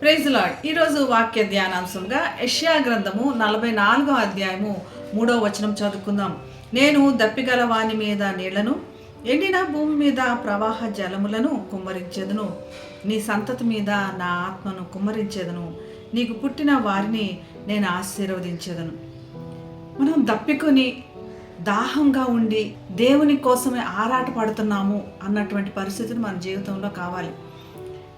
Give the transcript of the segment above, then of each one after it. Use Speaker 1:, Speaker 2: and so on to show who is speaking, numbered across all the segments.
Speaker 1: Praise lord ఈరోజు వాక్య ధ్యానాంశంగా యష్యా గ్రంథము నలభై నాలుగో అధ్యాయము మూడో వచనం చదువుకుందాం. నేను దప్పిగల వాని మీద నీళ్ళను ఎండిన భూమి మీద ప్రవాహ జలములను కుమ్మరించేదను. నీ సంతతి మీద నా ఆత్మను కుమ్మరించేదను. నీకు పుట్టిన వారిని నేను ఆశీర్వదించెదను. మనం దప్పికొని దాహంగా ఉండి దేవుని కోసమే ఆరాట పడుతున్నాము అన్నటువంటి పరిస్థితులు మన జీవితంలో కావాలి.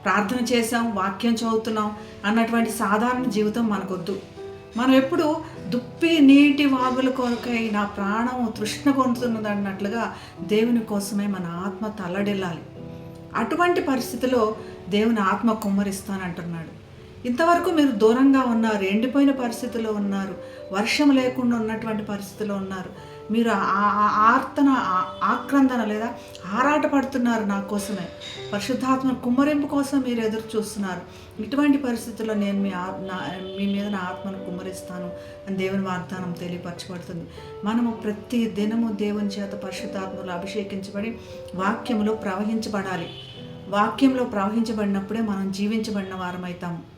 Speaker 1: ప్రార్థన చేసాం వాక్యం చదువుతున్నాం అన్నటువంటి సాధారణ జీవితం మనకొద్దు. మనం ఎప్పుడు దుప్పి నీటి వాగుల కొరకై నా ప్రాణం తృష్ణ కొనుతున్నది అన్నట్లుగా దేవుని కోసమే మన ఆత్మ తల్లడిల్లాలి. అటువంటి పరిస్థితిలో దేవుని ఆత్మ కుమ్మరిస్తానంటున్నాడు. ఇంతవరకు మీరు దూరంగా ఉన్నారు ఎండిపోయిన పరిస్థితిలో ఉన్నారు వర్షం లేకుండా ఉన్నటువంటి పరిస్థితిలో ఉన్నారు. మీరు ఆ- ఆర్తన ఆక్రందన లేదా ఆరాట పడుతున్నారు నా కోసమే. పరిశుద్ధాత్మ కుమ్మరింపు కోసం మీరు ఎదురు చూస్తున్నారు. ఇటువంటి పరిస్థితుల్లో నేను మీ నా- మీ మీద నా ఆత్మను కుమ్మరిస్తాను అని దేవుని వాగ్దానం తెలియపరచబడుతుంది. మనము ప్రతి దినము దేవుని చేత పరిశుద్ధాత్మలు అభిషేకించబడి వాక్యములో ప్రవహించబడాలి. వాక్యంలో ప్రవహించబడినప్పుడే మనం జీవించబడిన వారమవుతాము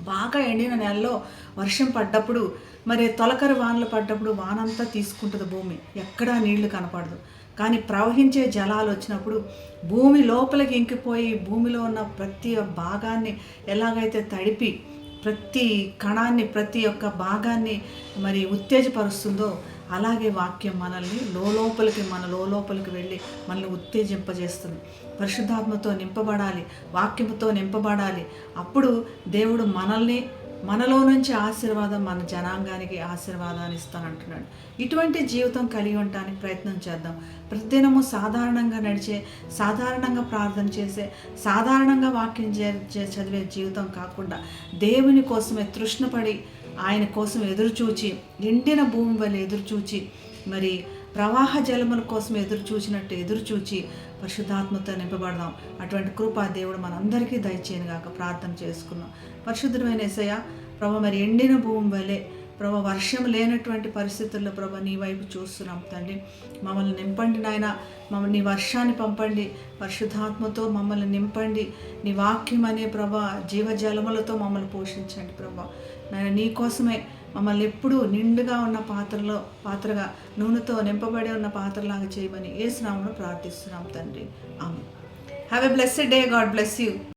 Speaker 1: బాగా ఎండిన నెలలో వర్షం పడ్డప్పుడు మరి తొలకరి వానలు పడ్డప్పుడు వానంతా తీసుకుంటుంది భూమి. ఎక్కడా నీళ్ళు కనపడదు. కానీ ప్రవహించే జలాలు వచ్చినప్పుడు భూమి లోపలికి ఇంకిపోయి భూమిలో ఉన్న ప్రతి భాగాన్ని ఎలాగైతే తడిపి ప్రతి కణాన్ని ప్రతి ఒక్క భాగాన్ని మరి ఉత్తేజపరుస్తుందో అలాగే వాక్యం మనల్ని లోపలికి మన లోపలికి వెళ్ళి మనల్ని ఉత్తేజింపజేస్తుంది. పరిశుద్ధాత్మతో నింపబడాలి వాక్యముతో నింపబడాలి. అప్పుడు దేవుడు మనల్ని మనలో నుంచి ఆశీర్వాదం మన జనాంగానికి ఆశీర్వాదాన్ని ఇస్తానంటున్నాడు. ఇటువంటి జీవితం కలిగి ఉండటానికి ప్రయత్నం చేద్దాం. ప్రతిదినము సాధారణంగా నడిచే సాధారణంగా ప్రార్థన చేసే సాధారణంగా వాక్యం చే- చదివే జీవితం కాకుండా దేవుని కోసమే తృష్ణపడి ఆయన కోసం ఎదురుచూచి ఎండిన భూమి వల్ల ఎదురుచూచి మరి ప్రవాహ జలముల కోసం ఎదురు చూచినట్టు ఎదురు చూచి పరిశుద్ధాత్మతో నింపబడదాం. అటువంటి కృపా దేవుడు మనందరికీ దయచేయను గాక ప్రార్థన చేసుకుందాం పరిశుద్ధమైన ఎసయ్య ప్రభు మరి ఎండిన భూమి వలె ప్రభా వర్షం లేనటువంటి పరిస్థితుల్లో ప్రభా నీ వైపు చూస్తున్నాం తండ్రి. మమ్మల్ని నింపండి నాయన. మమ్మల్ని నీ వర్షాన్ని పంపండి. పరిశుద్ధాత్మతో మమ్మల్ని నింపండి. నీ వాక్యం అనే ప్రభా జీవజలములతో మమ్మల్ని పోషించండి ప్రభా. నాయన నీ కోసమే మమ్మల్ని ఎప్పుడూ నిండుగా ఉన్న పాత్రలో పాత్రగా నూనెతో నింపబడి ఉన్న పాత్రలాగా చేయమని ఏ స్నామను ప్రార్థిస్తున్నాం తండ్రి. ఆమె have a blessed day God bless you